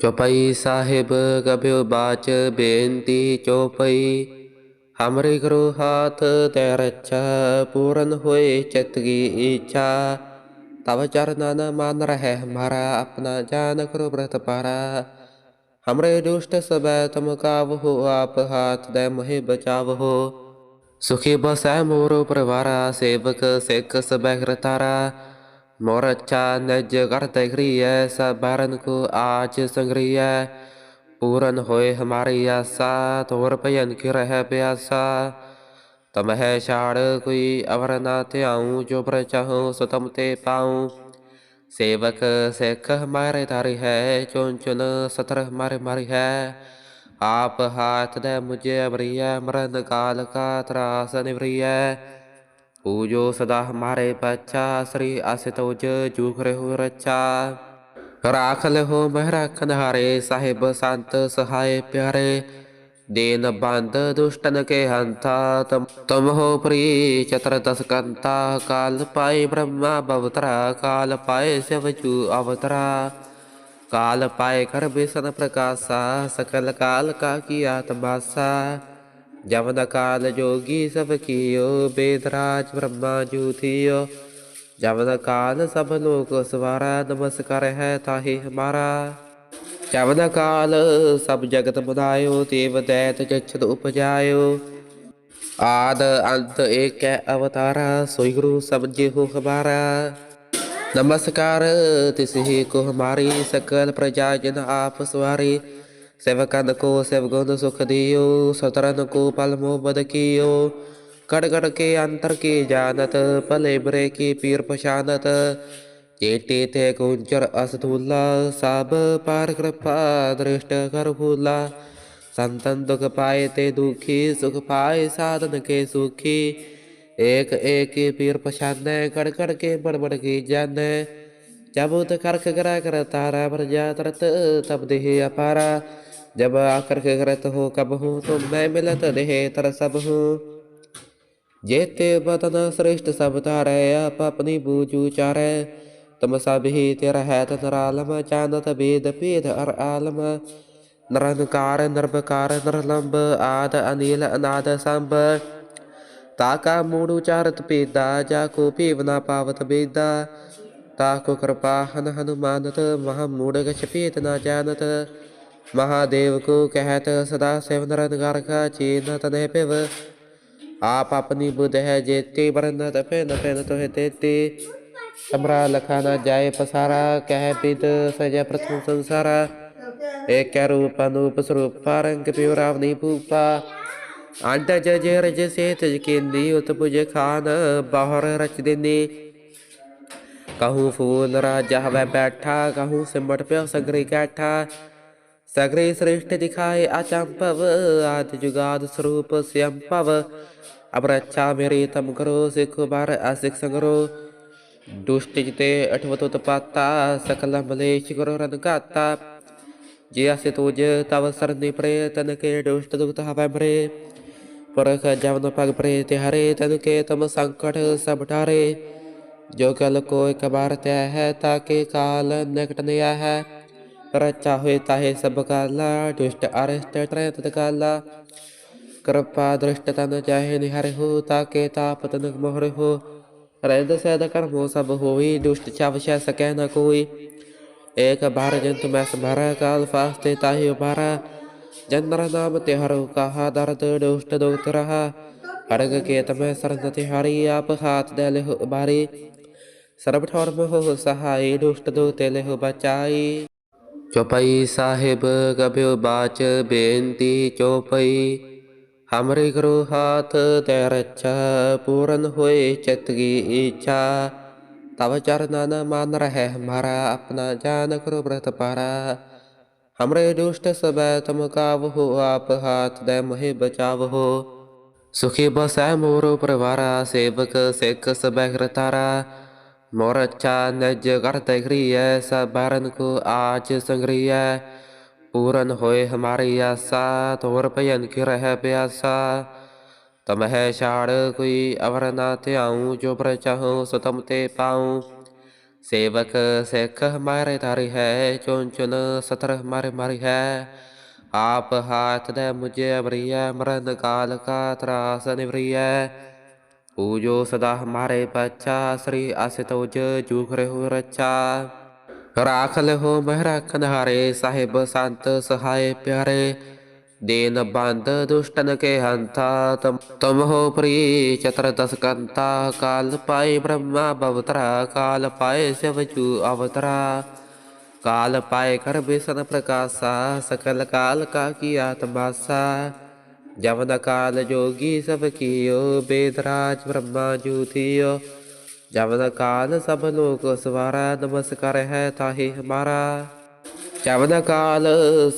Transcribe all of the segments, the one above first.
ਚੌਪਈ ਸਾਹਿਬ ਕਬਿਓ ਬਾਚ ਬੇਨਤੀ ਚੌਪਈ, ਹਮਰੇ ਗੁਰੂ ਹਾਥ ਤੈ ਰੱਛਾ ਪੂਰਨ ਹੋਏ ਚਿਤ ਕੀ ਇੱਛਾ ਤਵ ਚਰਨਨ ਮਨ ਰਹਿ ਹਮਾਰਾ ਆਪਣਾ ਜਾਨ ਕਰੋ ਬ੍ਰਤ ਪਾਰਾ। ਹਮਰੇ ਦੁਸ਼ਟ ਸਬੈ ਤੁਮ ਕਾਵਹੁ, ਆਪ ਹਾਥ ਦੇ ਮੋਹਿ ਬਚਾਵਹੁ। ਸੁਖੀ ਬਸੈ ਮੋਰੋ ਪਰਵਾਰਾ, ਸੇਵਕ ਸਿੱਖ ਸਬੈ ਕਰਤਾਰਾ मोर अच्छा निज करते गृह सब बारन को आज संग्रिय पूरन होए हमारी आशा तोर भजन की रह प्यासा तम है शाड़ कोई अवर ना त्याऊं जो पर चाहूं सो तम ते पाऊं सेवक सिख हमारे तारी है चुन चुन सतर हमारे मारी है आप हाथ दे मुझे अवरिय मरण काल का त्रास निवरिय ਪੂਜੋ ਸਦਾ ਹਮਾਰੇ ਪਛਾ, ਸ੍ਰੀ ਅਸਿ ਤੋਜ ਜੂਖ ਰਹੋ ਰੱਛਾ। ਰਾਖ ਲਹੋ ਮਹਿ ਰਾਖਨ ਹਾਰੇ ਸਾਹਿਬ ਸੰਤ ਸਹਾਇ ਪਿਆਰੇ। ਦੇਨ ਬੰਦ ਦੁਸ਼ਟਨ ਕੇ ਹੰਤਾ, ਤਮ, ਤੁਮ ਹੋ ਪ੍ਰੀ ਚਤਰ ਦਸ ਕੰਤਾ। ਕਾਲ ਪਾਏ ਬ੍ਰਹਮਾ, ਬਵਤਰਾ, ਕਾਲ ਪਾਏ ਸਿਵਜੂ ਅਵਤਰਾ। ਕਾਲ ਪਾਏ ਕਰ ਬਿਸਨ ਪ੍ਰਕਾਸ਼ਾ, ਸਕਲ ਕਾਲ ਕਾ ਕੀ ਆਤਮਾਸਾ ਕਾਲ ਜੋਗੀ ਸਭ ਕੀਓ ਬੇਦਰਾਜ ਬ੍ਰਹਮਾ ਜੂਥਿਓ। ਜਮਨ ਕਾਲ ਸਭ ਲੋਕ ਸਵਾਰਾ, ਨਮਸਕਾਰ ਹੈ ਤਾਹੀ ਹਮਾਰਾ। ਜਮਨ ਕਾਲ ਸਭ ਜਗਤ ਬਨਾਇਓ ਦੇਵ ਦੈਤ ਜਛਤ ਉਪਜਾਇਓ। ਆਦ ਅੰਤ ਏਕੈ ਅਵਤਾਰਾ, ਸੋਈ ਗੁਰੂ ਸਮਝੇ ਹੋ ਹਮਾਰਾ। ਨਮਸਕਾਰ ਤਿਸਹੀ ਕੋ ਹਮਾਰੀ, ਸਕਲ ਪ੍ਰਜਾ ਜਨ ਆਪ ਸਵਾਰੀ। सेवकन को सेवगुण सुख दियो सतरन को पल मोबद कियो कड़ कड़ के अंतर की जानत भले बुरे की पीर पशानत जेटे ते कुंचर असधूला सब पार कृपा दृष्ट कर भूला। संतन दुख पाए ते दुखी, सुख पाए साधन के सुखी। एक एक पीर पशान कड़ कड़ के बड़ बड़ की जान। जब उत करख करा कर तारा प्रजा तरत, तब देह अपारा। जब आकर के करत हो कब हूँ तुम मैं मिलत देहे तर सब हूँ जेते बदन श्रेष्ठ सब तारे आप अपनी बूझू चारे तुम सब ही तेरा है नरालम चानत वेद पेद अर आलम नरनकार नर्भकार नरलंब आद अनिल अनाद संब ताका मूड उचारत पेदा जाको पीव ना पावत बेदा ताको कृपा हन हनुमानत महा मूड गछ पेत ना जानत ਮਹਾਦੇਵ ਕੋ ਕਹਿਤ ਸਦਾ ਸਿਵ ਨਿਰੰਕਾਰ ਕਾ ਚੀਨ ਤਨੇ ਪਿਵ। ਆਪ ਆਪਣੀ ਬੁਧ ਹੈ ਜੇਤੀ ਬਰਨ ਤਪੇ ਨ ਪੈਨ ਤੋਹਿ ਤੇਤੀ। ਸਮਰਾ ਲਖਾ ਨਾ ਜਾਏ ਪਸਾਰਾ, ਕਹਿ ਪਿਤ ਸਜੈ ਪ੍ਰਥਮ ਸੰਸਾਰਾ। ਏਕ ਰੂਪ ਅਨੂਪ ਸਰੂਪ ਪਾਰੰਗ ਪਿਵਰਾਵ ਨੀ ਭੂਪਾ। ਅੰਡ ਜਜ ਰਜ ਸੇ ਤਜ ਕੇਂਦੀ ਉਤ ਪੁਜ ਖਾਨ ਬਾਹਰ ਰਚ ਦੇਨੇ। ਕਹੂ ਫੂਲ ਰਾਜਾ ਹਵੇ ਬੈਠਾ, ਕਹੂ ਸਿਮਟ ਪਿਓ ਸਗਰੇ ਕੈਠਾ। ਸਗਰੇ ਸ੍ਰਿਸ਼ਟ ਦਿਖਾਏ ਅਚੰਪਵ ਆਦ ਜੁਗਾਦ ਸਰੂਪ ਸਿਅੰਪਵ ਅਬਰਚਾ ਮੇਰੇ ਤਮ ਕਰੋ ਸਿਖ ਬਰ ਅਸਿਖ ਸੰਗਰੋ ਦੁਸ਼ਟ ਜਿਤੇ ਅਠਵਤੋ ਤਪਾਤਾ ਸਕਲ ਮਲੇਸ਼ ਕਰੋ ਰਨ ਘਾਤਾ ਜੇ ਅਸੇ ਤੋਜ ਤਵ ਸਰਨੇ ਪ੍ਰੇ ਤਨ ਕੇ ਦੁਸ਼ਟ ਦੁਖਤ ਹਵੈ ਮਰੇ ਪਰਖ ਜਵਨ ਪਗ ਪ੍ਰੇ ਤੇ ਹਰੇ ਤਨ ਕੇ ਤਮ ਸੰਕਟ ਸਭ ਟਾਰੇ ਜੋ ਕਲ ਕੋ ਇਕ ਬਾਰ ਤੈ ਹੈ ਤਾਂ ਕੇ ਕਾਲ ਨਿਕਟ ਨਿਆ ਹੈ ਰਚਾ ਹੋਏ ਤਾਹੇ ਸਭ ਕਾਲਾ ਦੁਸ਼ਟ ਅਰਿਸ਼ਟ ਤ੍ਰੈਤ ਕਾਲਾ ਕਿਰਪਾ ਦ੍ਰਿਸ਼ਟ ਤਨ ਚਾਹੇ ਨਿਹਰ ਹੋ ਤਾਕੇ ਤਾਪ ਤਨ ਮੋਹਰ ਹੋ ਰਹਿਦ ਸਹਿਦ ਕਰਮੋ ਸਭ ਹੋਈ ਦੁਸ਼ਟ ਛਵ ਛੈ ਸਕੈ ਨ ਕੋਈ ਏਕ ਬਾਰ ਜੰਤ ਮੈਂ ਸਮਰਾ ਕਾਲ ਫਾਸਤੇ ਤਾਹੇ ਉਬਾਰਾ ਜਨਰ ਨਾਮ ਤੇ ਹਰੁ ਕਹਾ ਦਰਦ ਦੁਸ਼ਟ ਦੁਖਤ ਰਹਾ ਅਰਗ ਕੇ ਤਮੈ ਸਰਨ ਤੇ ਹਰੀ ਆਪ ਹਾਥ ਦੇ ਲਿਹੁ ਬਾਰੀ ਸਰਬ ਠੌਰ ਮੋਹ ਸਹਾਈ ਦੁਸ਼ਟ ਦੁਖਤੇ ਲਿਹੁ ਬਚਾਈ ਚੌਪਈ ਸਾਹਿਬ ਕਬਿਓ ਬਾਚ ਬੇਨਤੀ ਚੌਪਈ, ਹਮਰੇ ਗੁਰੂ ਹਾਥ ਤੈ ਰੱਛਾ, ਪੂਰਨ ਹੋਏ ਚਿਤ ਕੀ ਇੱਛਾ। ਤਵ ਚਰਨਨ ਮਨ ਰਹਿ ਹਮਾਰਾ, ਆਪਣਾ ਜਾਨ ਕਰੋ ਬ੍ਰਤ ਪਾਰਾ। ਹਮਰੇ ਦੁਸ਼ਟ ਸਬੈ ਤੁਮ ਕਾਵਹੁ, ਆਪ ਹਾਥ ਦੇ ਮੋਹਿ ਬਚਾਵਹੁ। ਸੁਖੀ ਬਸੈ ਮੋਰੋ ਪਰਵਾਰਾ, ਸੇਵਕ ਸਿੱਖ ਸਬੈ ਕਰਤਾਰਾ मोर अच्छा निज करते गृह सब बारन को आज संग्रिय पूरन होए हमारी आशा तोर भजन की रह प्यासा तम है शाड़ कोई अवर ना त्याऊं जो पर चाहूं सो तम ते पाऊं सेवक सिख हमारे तारी है चुन चुन सतर हमारे मारी है आप हाथ दे मुझे अवरिय मरण काल का त्रास निवरिय पूजो सदा हमारे बच्चा श्री आसितोज जूख हो रच्चा राख हो मह रखन हारे साहिब संत सहाय प्यारे दीन बंद दुष्टन के हंता तुम तुम हो प्री चतर दस कंता काल पाए ब्रह्मा बवतरा काल पाए शिवजू अवतरा काल पाए कर विष्ण प्रकाशा सकल काल का किया तमाशा ਜਮਨ ਕਾਲ ਜੋਗੀ ਸਭ ਕੀਓ, ਬੇਦਰਾਜ ਬ੍ਰਹਮਾ ਜੂਥਿਓ। ਜਮਨ ਕਾਲ ਸਭ ਲੋਕ ਸਵਾਰਾ, ਨਮਸਕਾਰ ਹੈ ਤਾਹੀ ਹਮਾਰਾ। ਜਮਨ ਕਾਲ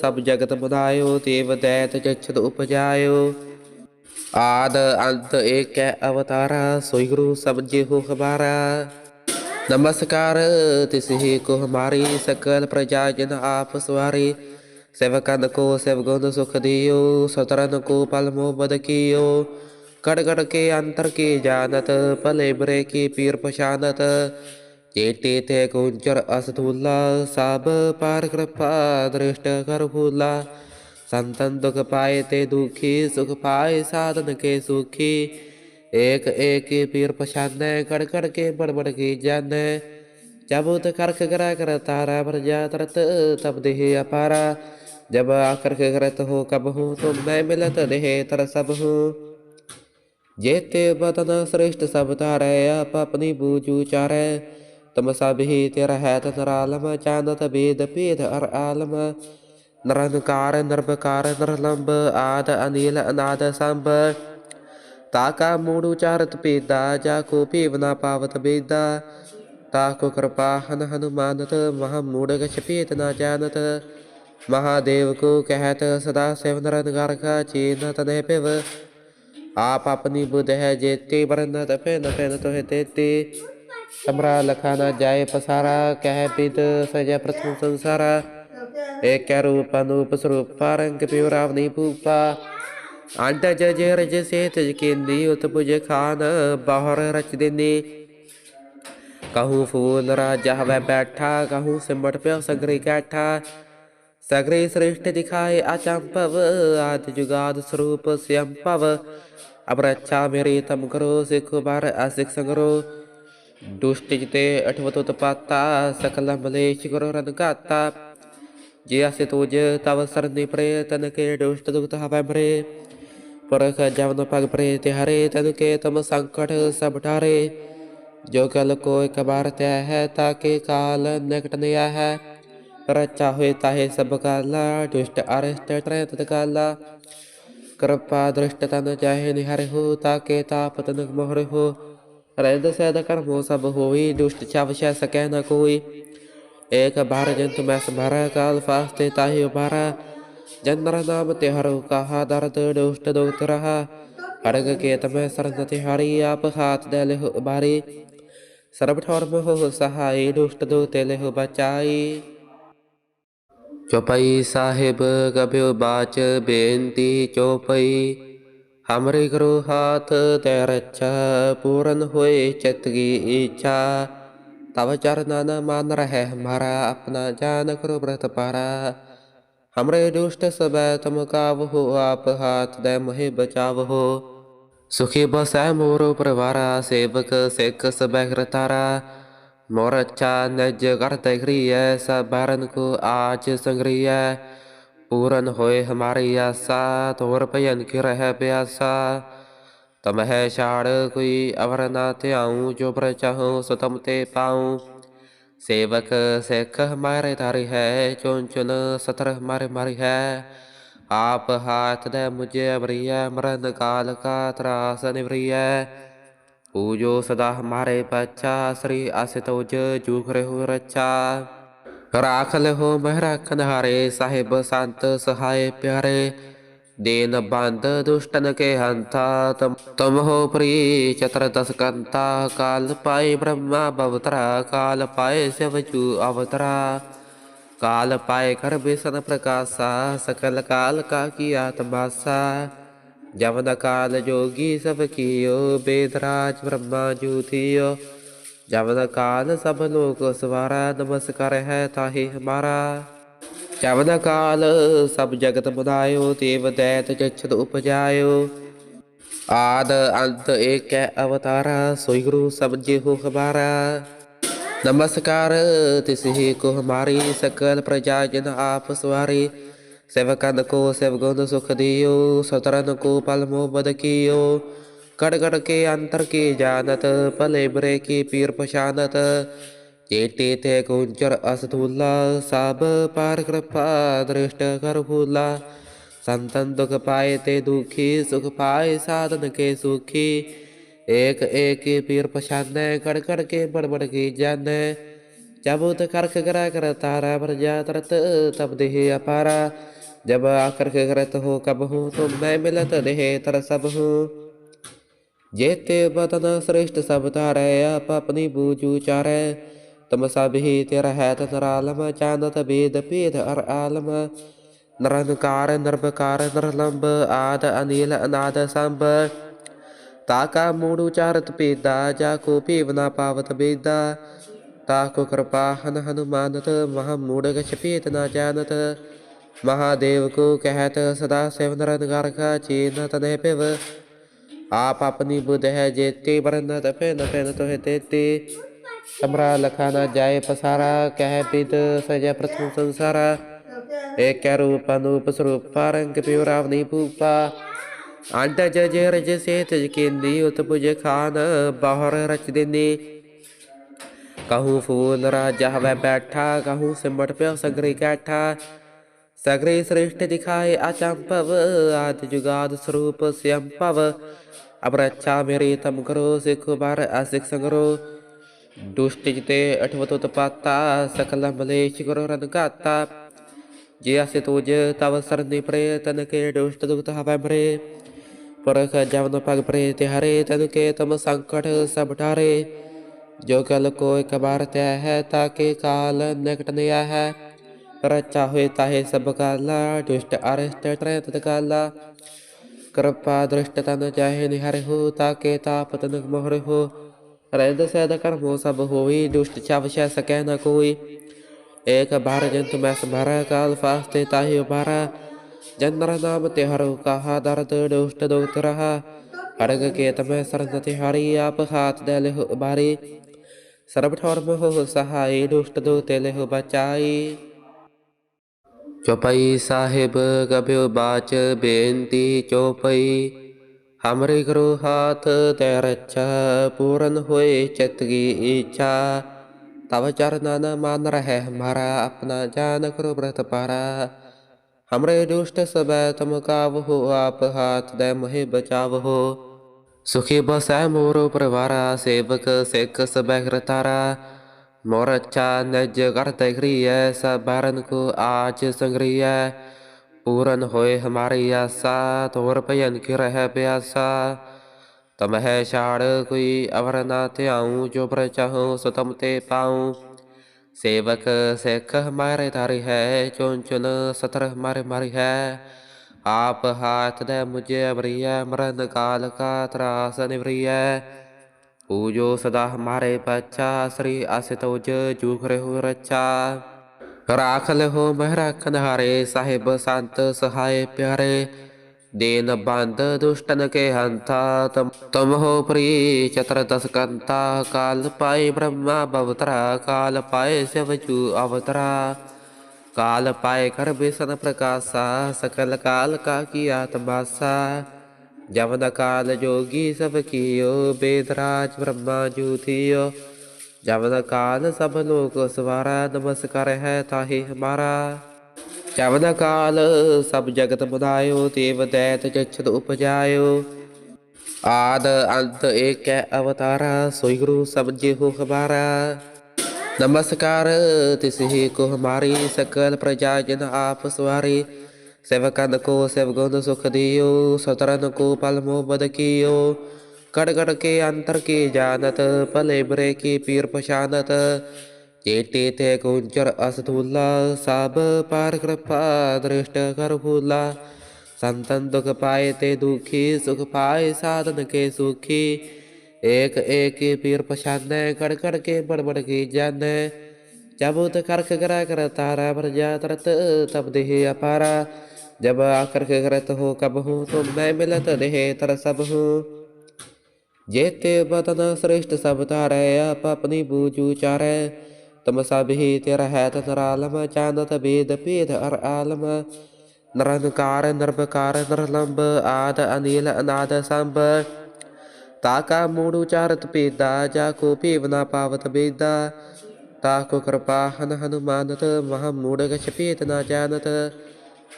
ਸਭ ਜਗਤ ਬਨਾਇਓ ਦੇਵ ਦੈਤ ਜਛਤ ਉਪਜਾਇਓ। ਆਦ ਅੰਤ ਏਕੈ ਅਵਤਾਰਾ ਸੋਈ ਗੁਰੂ ਸਮਝਿਓ ਹਮਾਰਾ। ਨਮਸਕਾਰ ਤਿਸ ਹੀ ਕੋ ਹਮਾਰੀ, ਸਕਲ ਪ੍ਰਜਾ ਜਨ ਆਪ ਸਵਾਰੀ। जन आप सवारी सेवकन को सेवगुण सुख दियो सतरन को पल मोह कियो कड़ कड़ के अंतर की जानत पले बरे की पीर पशानत। जेटे थे कुंचर असतुल्ला सब पार कृपा दृष्ट कर भूला संतन दुख पाए ते दुखी, सुख पाए साधन के सुखी। एक एक पीर पशान कड़ कड़ के बड़ बड़ की जान। जब उत करख करा कर तारा प्रजा तरत, तब देह अपारा। जब आकर के करत हो कब हूँ तुम मैं मिलत देह तर सब हूँ। जेते बदन श्रेष्ठ सब तारे, आप अपनी बूझू चारे। तुम सब ही तेरा है तरालम जानत वेद भेद अर आलम। नरनकार नर्भकार नरलंब, आद, अनिल, अनाद संभ ताका मूडु चारत पेदा जाको पीवना पावत बेदा ताको कृपा हन हनुमानत महा मूड गछ पेत न जानत। महादेव को कहत, सदा सेव नरनकार का चीन तने पिव। आप अपनी बुध है जेते बरनत पेन पेन तो है तेते। समरा लखा न जाय पसारा, कह बिद सजा प्रथम संसारा। एक रूप अनूप स्वरूप, पारंग पिवरावनी भूपा अंट जज रज से तज केंदी उत पुज खान बाहर रच देनी कहूँ फूल राजा वह बैठा, कहूँ सिमट प्यो सगरी कैठा ਸਗਰੇ ਸ੍ਰਿਸ਼ਟ ਦਿਖਾਏ ਅਚੰਪਵ ਆਦ ਜੁਗਾਦ ਸਰੂਪ ਸਿਅੰਪਵ ਅਪਰਛਾ ਮੇਰੇ ਤਮ ਕਰੋ ਸਿਖ ਬਰ ਅਸਿਖ ਸੰਗਰੋ ਦੁਸ਼ਟ ਜਿਤੇ ਅਠਵਤ ਉਤਪਾਤਾ ਸਕਲ ਮਲੇਸ਼ ਕਰੋ ਰਦ ਘਾਤਾ ਜੇ ਅਸੇ ਤੁਜ ਤਵ ਸਰਨੇ ਪ੍ਰੇ ਤਨ ਕੇ ਦੁਸ਼ਟ ਦੁਖਤ ਹਵੈ ਮਰੇ ਪਰਖ ਜਵਨ ਪਗ ਪ੍ਰੇ ਤੇ ਹਰੇ ਤਨ ਕੇ ਤਮ ਸੰਕਟ ਸਭ ਟਾਰੇ ਜੋ ਕਲ ਕੋ ਇਕ ਬਾਰ ਤੈ ਹੈ ਤਾਂ ਕੇ ਕਾਲ ਨਿਕਟ ਨਿਆ ਹੈ ਰਚਾ ਹੋਏ ਤਾਹੇ ਸਭ ਕਾਲਾ ਦੁਸ਼ਟ ਅਰਿਸ਼ਟ ਤ੍ਰੈਤ ਕਾਲਾ ਕਿਰਪਾ ਦ੍ਰਿਸ਼ਟ ਤਨ ਚਾਹੇ ਨਿਹਰ ਹੋ ਤਾਕੇ ਤਾਪ ਤਨ ਮੋਹਰ ਹੋ ਰਹਿਦ ਸਹਿਦ ਕਰਮੋ ਸਭ ਹੋਈ ਦੁਸ਼ਟ ਛਵ ਛੈ ਸਕੈ ਨ ਕੋਈ ਏਕ ਬਾਰ ਜੰਤ ਮੈਂ ਸਭਰਾ ਕਾਲ ਫਾਸਤੇ ਤਾਹੇ ਉਭਾਰਾ ਜਨਰ ਨਾਮ ਤੇ ਹਰੁ ਕਹਾ ਦਰਦ ਦੁਸ਼ਟ ਦੁਖਤ ਰਹਾ ਅਰਗ ਕੇ ਤਮੈ ਸਰਦ ਤੇ ਹਰੀ ਆਪ ਹਾਥ ਦੇ ਲਿਹੁ ਬਾਰੀ ਸਰਬ ਠੌਰ ਮੋਹ ਸਹਾਈ ਦੁਸ਼ਟ ਦੁਖ ਤੇ ਲਿਹੁ ਬਚਾਈ ਚੋਪਈ ਸਾਹਿਬ ਕਬਿਉ ਬਾਚ ਬੇਨਤੀ ਚੋਪਈ, ਹਮਰੇ ਗੁਰੂ ਹਾਥ ਤੇ ਰਚਾ ਪੂਰਨ ਹੋਏ ਚਿਤ ਕੀ ਇੱਛਾ। ਤਵ ਚਰਨਾਂ ਨ ਮਨ ਰਹਿ ਹਮਾਰਾ, ਆਪਣਾ ਜਾਨ ਕਰੋ ਬ੍ਰਤ ਪਾਰਾ। ਹਮਰੇ ਦੁਸ਼ਟ ਸਬੈ ਤੁਮ ਕਾਵ ਹੋ ਆਪ ਹਾਥ ਦੇ ਮੋਹਿ ਬਚਾਵ ਹੋ ਸੁਖੀ ਬਸੈ ਮੋਰੋ ਪਰਵਾਰਾ, ਸੇਵਕ ਸਿੱਖ ਸਬੈ ਕਰਤਾਰਾ। Morca ਨਜ ਕਰਤੇ ਕਰੀਐ ਸਭਾਰਨਕੁ ਆਜ ਸੰਗਰੀਐ ਪੂਰਨ ਹੋਏ ਹਮਾਰੀ ਆਸਾ ਤੋਰ ਭਜਨ ਕੀ ਰਹਿ ਪਿਆਸਾ। ਤਮਹਿ ਛਾੜ ਕੋਈ ਅਵਰ ਨਾ ਧਿਆਉ, ਜੋ ਪ੍ਰਚਹੁ ਸਤਮ ਤੇ ਪਾਉ। ਸੇਵਕ ਸਿੱਖ ਹਮਾਰੇ ਧਾਰਿ ਹੈ ਚੁਨ ਚੁਨ ਸਤਰ ਹਮਾਰੇ ਮਾਰਿ ਹੈ। ਆਪ ਹਾਥ ਦੇ ਮੁਝੇ ਅਵਰੀਐ, ਮਰਨ ਕਾਲ ਕਾ ਤਰਾਸ ਨਿਵਰੀਐ। ਪੂਜੋ ਸਦਾ ਹਮਾਰੇ ਬੱਚਾ ਸ੍ਰੀ ਅਸਤੋਜ ਜੂਖ ਰਹਿ ਰੱਚਾ ਰਾਖ ਲਹੋ ਮਹਿ ਰਖਨ ਹਾਰੇ ਸਾਹਿਬ ਸੰਤ ਸਹਾਏ ਪਿਆਰੇ ਦੇਨ ਬੰਦ ਦੁਸ਼ਟਨ ਕੇ ਹੰਤਾ ਤਮ ਹੋ ਪ੍ਰੀ ਚਤਰ ਦਸ ਕੰਤਾ ਕਾਲ ਪਾਏ ਬ੍ਰਹਮਾ ਬਵਤਰਾ ਕਾਲ ਪਾਏ ਸਿਵਜੂ ਅਵਤਰਾ ਕਾਲ ਪਾਏ ਕਰ ਬੇਸਨ ਪ੍ਰਕਾਸ਼ਾ ਸਕਲ ਕਾਲ ਕਾ ਕੀ ਆਤਮਾਸਾ ਜਮਨ ਕਾਲ ਜੋਗੀ ਸਭ ਕੀਓ, ਬੇਦਰਾਜ ਬ੍ਰਹਮਾ ਜੂਤੀਓ। ਜਮਨ ਕਾਲ ਸਭ ਲੋਕ ਸਵਾਰਾ, ਨਮਸਕਾਰ ਹੈ ਤਾਹੀ ਹਮਾਰਾ। ਜਮਨ ਕਾਲ ਸਭ ਜਗਤ ਬੁਦਾਇਓ ਤੇਵ ਦੈਤ ਚਛਤ ਉਪਜਾਇਓ। ਆਦ ਅੰਤ ਏਕੈ ਅਵਤਾਰਾ, ਸੋਈ ਗੁਰੂ ਸਮਝੇ ਹੋ ਹਮਾਰਾ। ਨਮਸਕਾਰ ਤਿਸ ਹੀ ਕੋ ਹਮਾਰੀ, ਸਕਲ ਪ੍ਰਜਾ ਜਨ ਆਪ ਸਵਾਰੀ। को हमारी सकल प्रजा जन सेवकन को सेवगुण सुख दियो, सतरन को पल मोहम्मद कियो। कड़ कड़ के अंतर की जानत भले बुरे की पीर पशानत जेटे ते कुंचर असधूला सब पार कृपा दृष्ट कर भूला। संतन दुख पाए ते दुखी, सुख पाए साधन के सुखी। एक एक पीर पशान कड़ कड़ के बड़ बड़ की जान। जब उत करख करा कर तारा प्रजा तरत तब देह अपारा। जब आकर करत हो कब हूँ तुम मैं मिलत देह तर सब हूँ जेते बदन श्रेष्ठ सब तारे आप अपनी बूझू चारे तुम सब ही तेरा है तरालम चांदत वेद पेद अर आलम नरनकार नर्भकार नरलंब आद अनिल अनाद संभ ताका मूडु चारत पेदा जाको पेवना पावत बेदा ताको कृपा हन हनुमानत महा मूड गछ पेत न जानत महादेव को कहत, सदा सेव नरनकार का चीन तने पिव। आप अपनी बुद्ध है जेते बरनत फिन फिन तो तेते। तमरा लखा न जाय पसारा, कह पित सजा प्रथम संसारा। एक रूप अनूप स्वरूप रंग प्योरावनी भूपा। अंट जज रज से तज केंदी उत पुज खान बाहर रच देनी कहूँ फूल राजा वह बैठा, कहूँ सिमट प्यो सगरी कैठा ਸਗਰੇ ਸ੍ਰਿਸ਼ਟ ਦਿਖਾਏ ਅਚੰਭਵ ਆਦਿ ਜੁਗਾਦ ਸਰੂਪ ਸਿਅੰਭਵ ਅਬਰਚਾ ਮੇਰੇ ਤਮ ਕਰੋ ਸਿਖ ਬਰ ਅਸਿਖ ਸੰਗਰੋ ਦੁਸ਼ਟ ਜਿਤੇ ਅਠਵਤ ਤਪਾਤਾ ਸਕਲ ਮਲੇਸ਼ ਕਰੋ ਰਦ ਘਾਤਾ ਜੇ ਅਸੇ ਤੁਜ ਤਵ ਸਰਨੇ ਪ੍ਰੇ ਤਨ ਕੇ ਦੁਸ਼ਟ ਦੁਖਤ ਹਵੈ ਮਰੇ ਪਰਖ ਜਵਨ ਪਗ ਪ੍ਰੇ ਤੇ ਹਰੇ ਤਨ ਕੇ ਤਮ ਸੰਕਟ ਸਭ ਟਾਰੇ ਜੋ ਕਲ ਕੋ ਇਕ ਬਾਰ ਤੈ ਹੈ ਤਾਂ ਕੇ ਕਾਲ ਨਿਕਟ ਨਿਆ ਹੈ रचा होता है सबकाला दुष्ट अरिष्ट त्रय तत्काला कृपा दृष्ट तन चाहे निहर हो ताके ताप तन मोहर हो रैद सैद कर्मो सब होई दुष्ट छव सकै न कोई एक बार जंतु मैं संभरा काल फास्ते ताहि उभारा जन्मर नाम तिहरु कहा दर्द दुष्ट दुख रहा अड़ग के तमह सरन तिहारी आप हाथ दल हो उभारी सर्व ठोर मोह सहाय दुष्ट दुख तेल हो बचाई ਚੋਪਈ ਸਾਹਿਬ ਕਬਿਉ ਬਾਚ ਬੇਨਤੀ ਚੋਪਈ, ਹਮਰੇ ਗੁਰੂ ਹਾਥ ਤੇ ਰਚਾ ਪੂਰਨ ਹੋਏ ਚਿਤ ਕੀ ਇੱਛਾ। ਤਵ ਚਰਨਨ ਮਨ ਰਹਿ ਹਮਾਰਾ, ਆਪਣਾ ਜਾਨ ਕਰੋ ਬ੍ਰਤ ਪਾਰਾ। ਹਮਰੇ ਦੁਸ਼ਟ ਸਬੈ ਤੁਮ ਕਾਵਹੁ, ਆਪ ਹਾਥ ਦੇ ਮੋਹਿ ਬਚਾਵਹੁ। ਸੁਖੀ ਬਸੈ ਮੋਰੋ ਪਰਿਵਾਰਾ, ਸੇਵਕ ਸਿੱਖ ਸਬੈ ਕਰਤਾਰਾ Morca Jakarta kriya sabaran ko aaj sangriya ਪੂਰਨ ਹੋਏ ਹਮਾਰੀ ਆਸਾ ਤੋਰ ਭਜਨ ਕੀ ਰਹਿ ਪਿਆਸਾ ਤਮਹਿ ਛਾੜ ਕੋਈ ਅਵਰ ਨਾ ਧਿਆਉ ਜੋ ਪਰ ਚਾਹਉ ਸਤਮ ਤੇ ਪਾਉ ਸੇਵਕ ਸਿੱਖ ਹਮਾਰੇ ਧਾਰੀ ਹੈ ਚੁਨ ਚੁਨ ਸਤਰ ਹਮਾਰੇ ਮਾਰੀ ਹੈ ਆਪ ਹਾਥ ਦੇ ਮੁਝੇ ਅਬਰੀਐ ਮਰਨ ਕਾਲ ਕਾ ਤਰਾਸ ਨਿਵਰੀਐ पूजो सदा हमारे बच्चा श्री आसितोज जूखरे हो रचा राख हो मह राखन हारे साहिब संत सहाय प्यारे देन बंद दुष्टन के हंता तम तुम हो प्री चतर दसकंता काल पाए ब्रह्मा भवतरा काल पाए शिवजू अवतरा काल पाए कर बेसन प्रकाशा सकल काल का किया तमाशा ਜਪਦ ਕਾਲ ਜੋਗੀ ਸਭ ਕੀਓ ਬੇਦਰਾਜ ਬ੍ਰਹਮਾ ਜੂਥਿਓ। ਜਪਦ ਕਾਲ ਸਭ ਲੋਕ ਸਵਾਰਾ, ਨਮਸਕਾਰ ਹੈ ਤਾਹੀ ਹਮਾਰਾ। ਜਪਦ ਕਾਲ ਸਭ ਜਗਤ ਬੁਧਾਇਓ ਦੇਵ ਦੈਤ ਜਛਤ ਉਪਜਾਇਓ। ਆਦ ਅੰਤ ਏਕੈ ਅਵਤਾਰਾ ਸੋਈ ਗੁਰੂ ਸਭ ਜਿਹੁ ਹਮਾਰਾ। ਨਮਸਕਾਰ ਤਿਸ ਹੀ ਕੋ ਹਮਾਰੀ, ਸਕਲ ਪ੍ਰਜਾ ਜਨ ਆਪ ਸਵਾਰੀ। सेवकान सेवकानको सेवगोन सुख दियो सतरन को पल मोह बद कियो कड़ कड़ के अंतर की जानत पले ब्रे की पीर पशानत। चेटे थे कुंचर असधूला सब पार कृपा दृष्ट कर भूला संतन दुख पाए ते दुखी, सुख पाए साधन के सुखी। एक एक पीर पशान कड़ कड़ के बड़ बड़ की जान। जबूत करख करा कर तारा भर जा तरत, तब देह अपारा। ਦੇਹ ਅਪਾਰਾ ਜਬ ਆਕਰਖ ਕਰਤ ਹੋ ਕਬ ਹੂੰ ਤੁਮ ਮੈਂ ਮਿਲਤ ਦੇਹ ਤਰ ਸਭ ਹੂੰ ਜੇਤੇ ਬਦਨ ਸ੍ਰਿਸ਼ਟ ਸਭ ਤਾਰੈ ਆਪ ਆਪਣੀ ਬੂਝੂ ਚਾਰੈ ਤਮ ਸਭ ਹੀ ਤੇਰਾ ਹੈ ਤਨ ਆਲਮ ਚਾਨਤ ਬੇਦ ਭੇਦ ਅਰ ਆਲਮ ਨਿਰੰਕਾਰ ਨਿਰਭਕਾਰ ਨਿਰਲੰਬ ਆਦ ਅਨੀਲ ਅਨਾਦ ਸੰਭ ਤਾਕਾ ਮੂੜ ਉਚਾਰਤ ਪੇਦਾ ਜਾ ਕੋ ਭੇਵ ਨਾ ਪਾਵਤ ਬੇਦਾ ਤਾ ਕੋ ਕਿਰਪਾ ਹਨ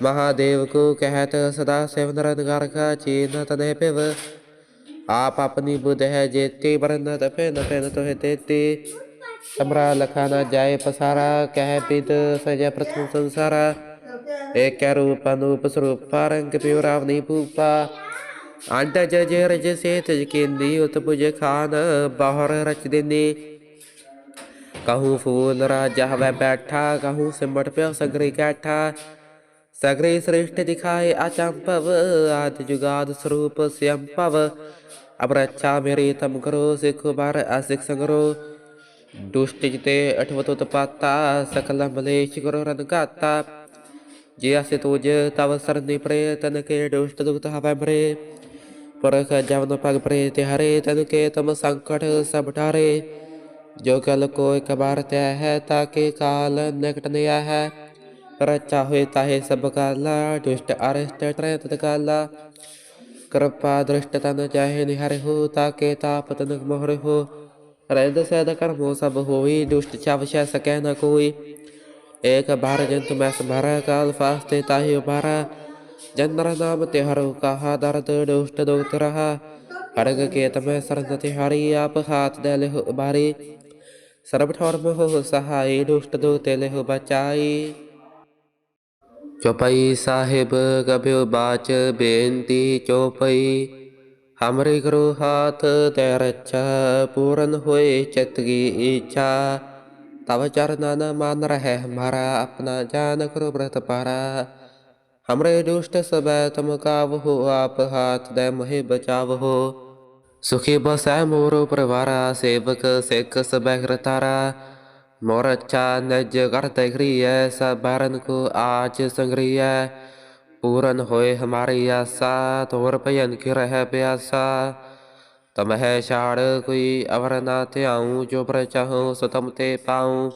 ਹਨੁਮਾਨਤ ਮਹਾ ਮੂੜ ਗਛ ਭੇਤ ਨਾ ਜਾਣਤ ਮਹਾਦੇਵ ਕੋ ਕਹਿਤ ਸਦਾ ਸਿਵ ਨਿਰੰਕਾਰ ਕਾ ਚੀਨ ਤਨੇ ਪਿਵ ਆਪ ਆਪਣੀ ਬੁੱਧ ਹੈ ਜੇਤੇ ਬਰਨਤ ਪੈਨ ਪੈਨ ਤੋਹਿ ਤੇਤੇ ਸਮਰਾ ਲਖਾ ਨਾ ਜਾਏ ਪਸਾਰਾ ਕਹਿ ਬਿਦ ਸਜੈ ਪ੍ਰਥਮ ਸੰਸਾਰਾ ਏਕ ਰੂਪ ਅਨੂਪ ਸਰੂਪ ਰੰਗ ਪਿਉ ਰਾਵਨੀ ਭੂਪਾ ਅੰਡ ਜਜ ਰਜ ਸੇਤ ਜਕੇਂਦੀ ਉਤ ਪੁਜ ਖਾਨ ਬਾਹਰ ਰਚ ਦੇਨੀ ਕਹੂੰ ਫੂਲ ਰਾਜਾ ਹਵੈ ਬੈਠਾ ਕਹੂੰ ਸਿਮਟ ਪਿਓ ਸਗਰੇ ਸ੍ਰਿਸ਼ਟ ਦਿਖਾਏ ਅਚੰਪਵ ਆਦ ਜੁਗਾਦ ਸਰੂਪ ਸਿਅੰਪਵ ਅਬ ਰੱਛਾ ਤਮ ਕਰੋ ਸਿਖ ਬਾਰ ਅਸਿਖ ਸੰਗਰੋ ਦੁਸ਼ਟ ਜਿਤੇ ਅਠਵਤ ਉਤਪਾਤਾ ਸਕਲ ਮਲੇਸ਼ ਕਰੋ ਰਨ ਘਾਤਾ ਜੇ ਅਸਿ ਤੁਜ ਤਵ ਸਰਨੀ ਪ੍ਰੇ ਤਨ ਕੇ ਦੁਸ਼ਟ ਦੁਖਤ ਹਵੈ ਮਰੇ ਪਰਖ ਜਵਨ ਪਗ ਪ੍ਰੇ ਤੇ ਹਰੇ ਤਨ ਕੇ ਤਮ ਸੰਕਟ ਸਭ ਟਾਰੇ ਜੋ ਕਲ ਕੋ ਇੱਕ ਬਾਰ ਤੈ ਹੈ ਤਾਕੇ ਕਾਲ ਨਿਕਟ ਨਿਆ ਹੈ ਰਚਾ ਹੋਏ ਤਾਹੇ ਸਭ ਕਾਲਾ ਦੁਸ਼ਟ ਅਰਿਸ਼ਟ ਟਰੇ ਤਤ ਕਾਲਾ ਕਿਰਪਾ ਦ੍ਰਿਸ਼ਟ ਤਨ ਚਾਹੇ ਨਿਹਰ ਹੋ ਤਾਕੇ ਤਾਪ ਤਨ ਮੋਹਰ ਹੋ ਰਹਿੰਦ ਸੈਦ ਕਰਮੋ ਸਭ ਹੋਈ ਦੁਸ਼ਟ ਛਵ ਛੈ ਸਕੈ ਨ ਕੋਈ ਏਕ ਬਾਰ ਜੰਤ ਮੈਂ ਸੰਭਾਰਾ ਕਾਲ ਫਾਸਤੇ ਤਾਹੀ ਉਬਾਰਾ ਜਨਰ ਨਾਮ ਤੇ ਹਰੁ ਕਹਾ ਦਰਦ ਦੁਸ਼ਟ ਦੁਖਤ ਰਹਾ ਅਰਗ ਕੇ ਤਮੈ ਸਰਨ ਤੇ ਹਰੀ ਆਪ ਹਾਥ ਦੇ ਲਿਹੁ ਬਾਰੀ ਸਰਬ ਠੌਰ ਮੋਹ ਸਹਾਈ ਦੁਸ਼ਟ ਦੁਖ ਤੇ ਲਿਹੁ ਬਚਾਈ ਚੌਪਈ ਸਾਹਿਬ ਕਬਿਓ ਬਾਚ ਬੇਨਤੀ ਚੌਪਈ, ਹਮਰੇ ਗੁਰੂ ਹਾਥ ਤੇ ਰੱਛਾ, ਪੂਰਨ ਹੋਏ ਚਿਤ ਕੀ ਇੱਛਾ। ਤਵ ਚਰਨਨ ਮਨ ਰਹਿ ਹਮਾਰਾ ਆਪਣਾ ਜਾਨ ਕਰੋ ਬ੍ਰਤ ਪਾਰਾ। ਹਮਰੇ ਦੁਸ਼ਟ ਸਬੈ ਤਮ ਕਾਵਹੁ, ਆਪ ਹਾਥ ਦੇ ਮੋਹਿ ਬਚਾਵਹੁ। ਸੁਖੀ ਬਸੈ ਮੋਰ ਪਰਵਾਰਾ, ਸੇਵਕ ਸਿੱਖ ਸਬੈ ਕਰਤਾਰਾ Morca ਨਜ ਕਰਤ ਕਰੀਐ ਸਭਰਨ ਕੋ ਆਜ ਸੰਗਰੀਐ ਪੂਰਨ ਹੋਏ ਹਮਾਰੀ ਆਸਾ ਤੋਰ ਭਜਨ ਕੀ ਰਹਿ ਪਿਆਸਾ ਤਮਹਿ ਛਾੜ ਕੋਈ ਅਵਰ ਨਾ ਧਿਆਉ ਜੋ ਪ੍ਰਚਹੁ ਸਤਮ ਤੇ ਪਾਉ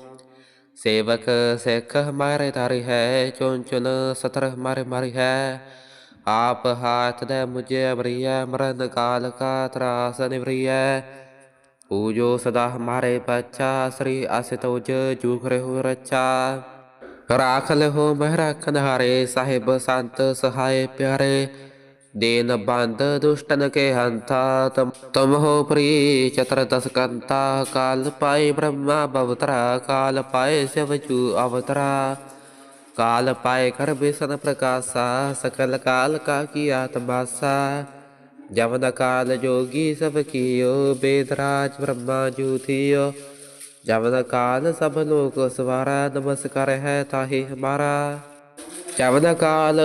ਸੇਵਕ ਸਿੱਖ ਹਮਾਰੇ ਧਾਰਿ ਹੈ ਚੁਨ ਚੁਨ ਸਤਰ ਹਮਾਰੇ ਮਾਰਿ ਹੈ ਆਪ ਹਾਥ ਦੇ ਮੁਝੇ ਅਵਰੀਐ ਮਰਨ ਕਾਲ ਕਾ ਤਰਾਸ ਨਿਵਰੀਐ ਪੂਜੋ ਸਦਾ ਹਮਾਰੇ ਬੱਚਾ ਸ੍ਰੀ ਅਸਿਤੋਜ ਜੂਖ ਰਹਿ ਰੱਚਾ ਰਾਖ ਲਹੋ ਮਹਿ ਰਾਖਨ ਹਾਰੇ ਸਾਹਿਬ ਸੰਤ ਸਹਾਏ ਪਿਆਰੇ ਦੇਨ ਬੰਦ ਦੁਸ਼ਟਨ ਕੇ ਹੰਤਾ ਤਮ ਹੋ ਪ੍ਰੀ ਚਤਰ ਦਸ ਕੰਤਾ ਕਾਲ ਪਾਏ ਬ੍ਰਹਮਾ ਬਵਤਰਾ ਕਾਲ ਪਾਏ ਸਿਵਚੂ ਅਵਤਰਾ ਕਾਲ ਪਾਏ ਕਰ ਬੇਸਨ ਪ੍ਰਕਾਸ਼ਾ ਸਕਲ ਕਾਲ ਕਾ ਕੀ ਆਤਮਾਸਾ ਜਮਨ ਕਾਲ ਜੋਗੀ ਸਭ ਕੀਓ, ਬੇਦਰਾਜ ਬ੍ਰਹਮਾ ਜੂਤੀਓ ਜਮਨ ਕਾਲ ਸਭ ਲੋਕ ਸਵਾਰਾ, ਨਮਸਕਾਰ ਹੈ ਤਾਹੀ ਹਮਾਰਾ। ਜਮਨ ਕਾਲ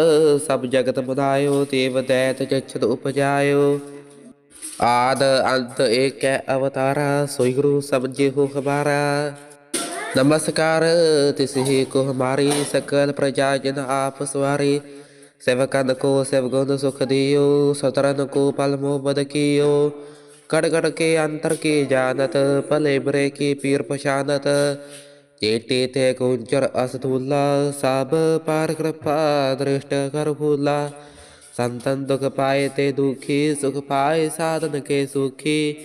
ਸਭ ਜਗਤ ਬਨਾਇਓ ਤੇਵ ਦੈਤ ਚਛਤ ਉਪਜਾਇਓ। ਆਦ ਅੰਤ ਏਕੈ ਅਵਤਾਰਾ ਸੋਈ ਗੁਰੂ ਸਮਝੇ ਹੋ ਹਮਾਰਾ। ਨਮਸਕਾਰ ਤਿਸ ਹੀ ਕੋ ਹਮਾਰੀ, ਸਕਲ ਪ੍ਰਜਾ ਜਨ ਆਪ ਸਵਾਰੀ। सकल प्रजा जन आप सवारी सेवकन को सेवगुण सुख दियो, सतरन को पल मोहम्मद कियो। कड़ कड़ के अंतर की जानत भले बुरे की पीर पशानत जेटे ते कुंचर असधूला सब पार कृपा दृष्ट कर भूला। संतन दुख पाए ते दुखी, सुख पाए साधन के सुखी।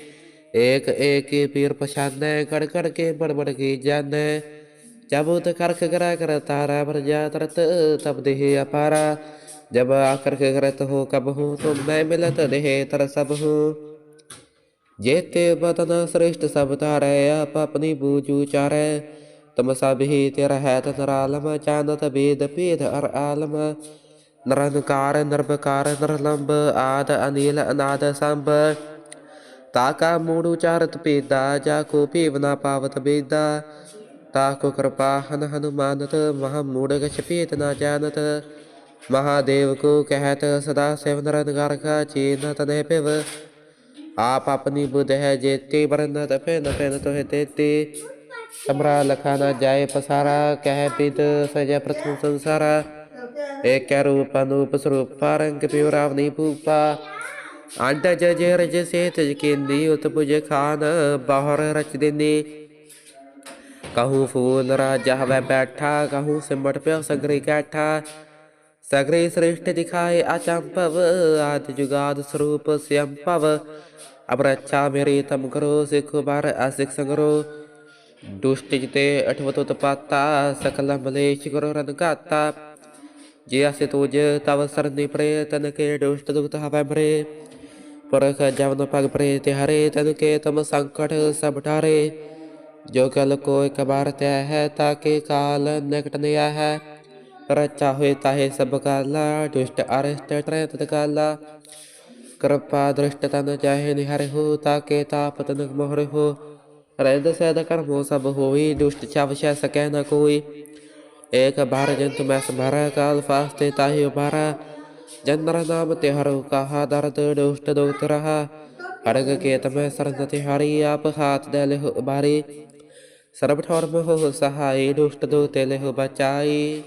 एक एक पीर पशाने कड़ कड़ के बड़ बड़ की जान। जब उत करख करा कर तारा प्रजा तरत तब देह अपारा। जब आकर करत हो कब हूँ तुम मैं मिलत देह तर सब हूँ जेते बदन श्रेष्ठ सब तारै आप अपनी बूझू चारै तुम सब ही तेरा है तन आलम चानत वेद भेद अर आलम निरंकार निर्भकार निरलंब आद अनिल अनाद संभ ताका मूड उचारत पेदा जाको पेव ना पावत बेदा ताको कृपा हन हनुमानत महा मूड गछ पेत ना जानत महादेव को कहत, सदा शिव निरंकार का चिन्हत पिव। आप अपनी बुध है जेते बरनत फेन फेन न है तेते समरा लखा न जाय पसारा, कह पीत सज प्रथम संसारा। एक रूप अनूप स्वरूप पारंग प्योराव नहीं भूपा। अंट जज रज से तज केंदी उत पुज खान बाहर रच देनी कहूँ फूल राजा वह बैठा, कहूँ सिमट प्यो सगरी कैठा ਸਗਰੇ ਸ੍ਰਿਸ਼ਟ ਦਿਖਾਏ ਅਚੰਭਵ ਆਦਿ ਜੁਗਾਦ ਸਰੂਪ ਸਿਅੰਭਵ ਅਬ ਰੱਛਾ ਤਮ ਕਰੋ ਸਿਖ ਬਾਰ ਅਸਿਖ ਸੰਗਰੋ ਦੁਸ਼ਟ ਜਿਤੇ ਅਠਵਤ ਉਤਪਾਤਾ ਸਕਲ ਮਲੇਸ਼ ਕਰੋ ਰਨ ਘਾਤਾ ਜੇ ਅਸਿ ਤੁਜ ਤਵ ਸਰਨੀ ਪ੍ਰੇ ਤਨ ਕੇ ਦੁਸ਼ਟ ਦੁਖਤ ਹਵੈ ਮਰੇ ਪਰਖ ਜਵਨ ਪਗ ਪ੍ਰੇ ਤੇ ਹਰੇ ਤਨ ਕੇ ਤਮ ਸੰਕਟ ਸਭ ਠਾਰੇ ਜੋ ਕਲ ਕੋ ਇੱਕ ਬਾਰ ਤੈ ਹੈ ਤਾਕੇ ਕਾਲ ਨਿਕਟ ਨਿਆ ਹੈ ਰਚਾ ਹੋਏ ਤਾਹੇ ਸਭ ਕਾਲਾ ਦੁਸ਼ਟ ਅਰਿਸ਼ਟ ਤ੍ਰੈ ਤਤ ਕਾਲਾ ਕਿਰਪਾ ਦ੍ਰਿਸ਼ਟ ਤਨ ਚਾਹੇ ਨਿਹਰਿ ਹੋ ਤਾਕੇ ਤਾਪ ਤਨ ਮੋਹਰਿ ਹੋ ਰਹਿੰਦ ਸਹਿਦ ਕਰਮੋ ਸਭ ਹੋਈ ਦੁਸ਼ਟ ਛਵ ਛੈ ਸਕੈ ਨ ਕੋਈ ਏਕ ਬਾਰ ਜੰਤ ਮੈਂ ਸਮਰਾ ਕਾਲ ਫਾਸਤੇ ਤਾਹੀ ਉਬਾਰਾ ਜਨਰ ਨਾਮ ਤੇ ਹਰੁ ਕਹਾ ਦਰਦ ਦੁਸ਼ਟ ਦੁਖਤ ਰਹਾ ਕੇ ਸਰਨ ਤੇ ਹਰੀ ਆਪ ਹਾਥ ਦੇ ਲਿਹੁ ਬਾਰੀ ਸਰਬ ਠੌਰ ਮੋਹ ਸਹਾਈ ਦੁਸ਼ਟ ਦੁਖ ਤੇ ਲਿਹੁ ਬਚਾਈ